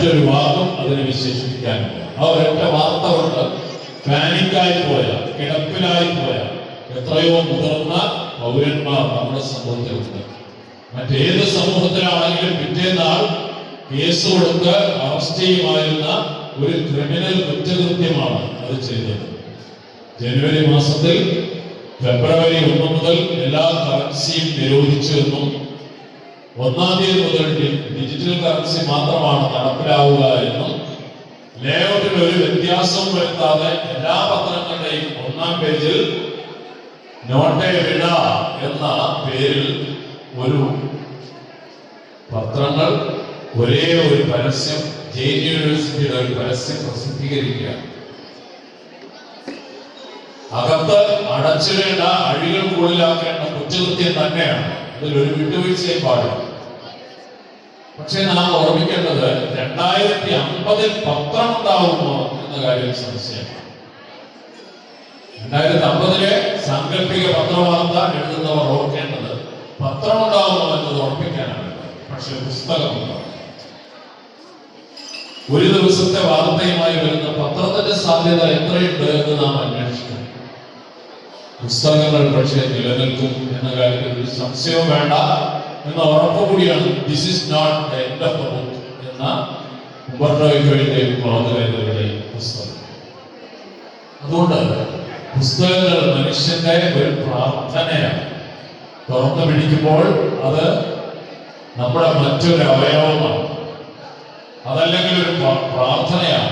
മറ്റൊരു വാക്കും അതിനെ വിശേഷിപ്പിക്കാനില്ല. ആ ഒരൊറ്റ വാർത്ത കൊണ്ട് പാനിക്കായി പോയ കിടപ്പിലായി പോയ എത്രയോ മുതിർന്ന പൗരന്മാർ നമ്മുടെ സമൂഹത്തിലുണ്ട്. മറ്റേത് സമൂഹത്തിലാണെങ്കിലും പിറ്റേന്നാൾ കേസ് കൊടുത്ത് അറസ്റ്റ് ചെയ്യുമായിരുന്ന ഒരു ക്രിമിനൽ കുറ്റകൃത്യമാണ് അത് ചെയ്തത്. ജനുവരി മാസത്തിൽ ഫെബ്രുവരി ഒന്ന് മുതൽ എല്ലാ കറൻസിയും നിരോധിച്ചു എന്നും ഒന്നാം തീയതി മുതൽ ഡിജിറ്റൽ കറൻസി മാത്രമാണ് നടപ്പിലാവുക എന്നും ലേഔട്ടിൽ ഒരു വ്യത്യാസം വരുത്താതെ എല്ലാ പത്രങ്ങളുടെയും ഒന്നാം പേജിൽ നോട്ടെ എന്ന പേരിൽ ഒരു പത്രങ്ങൾ ഒരേ ഒരു പരസ്യം ജെയിൻ യൂണിവേഴ്സിറ്റിയുടെ ഒരു പരസ്യം പ്രസിദ്ധീകരിക്കുക. അകത്ത് അടച്ചിടേണ്ട അഴികൾ കൂടുതലാക്കേണ്ട കുറ്റകൃത്യം തന്നെയാണ്. അതിലൊരു വിട്ടുവീഴ്ചയും പാടില്ല. പക്ഷെ നാം ഓർമ്മിക്കേണ്ടത് രണ്ടായിരത്തി അമ്പതിൽ പത്രം ഉണ്ടാവുമോ എന്ന കാര്യം സംശയമാണ്. രണ്ടായിരത്തി അമ്പതിലെ സാങ്കല്പിക പത്രവാർത്ത എഴുതുന്നവർ ഓർക്കേണ്ടത് പത്രം ഉണ്ടാവുമോ എന്നത് ഓർപ്പിക്കാനാണ് പക്ഷെ പുസ്തകമുണ്ടാവും ഒരു ദിവസത്തെ വാർത്തയുമായി വരുന്ന പത്രത്തിന്റെ സാധ്യത എത്രയുണ്ട് എന്ന് നാം അന്വേഷിക്കണം. പുസ്തകങ്ങൾ പക്ഷേ നിലനിൽക്കും എന്ന കാര്യത്തിൽ ഒരു സംശയവും വേണ്ട. എന്ന ഉറപ്പ് കൂടിയാണ് this is not end of book എന്ന ഉമ്പർട്ടോയ്ക്കോയുടെയും ക്ലോതുകളുടെയും പുസ്തകം. അതുകൊണ്ട് പുസ്തകങ്ങൾ മനുഷ്യന്റെ ഒരു പ്രാർത്ഥനയാണ്. തുറന്നു പിടിക്കുമ്പോൾ അത് നമ്മുടെ മറ്റൊരു അവയവമാണ്. അതല്ലെങ്കിൽ ഒരു പ്രാർത്ഥനയാണ്.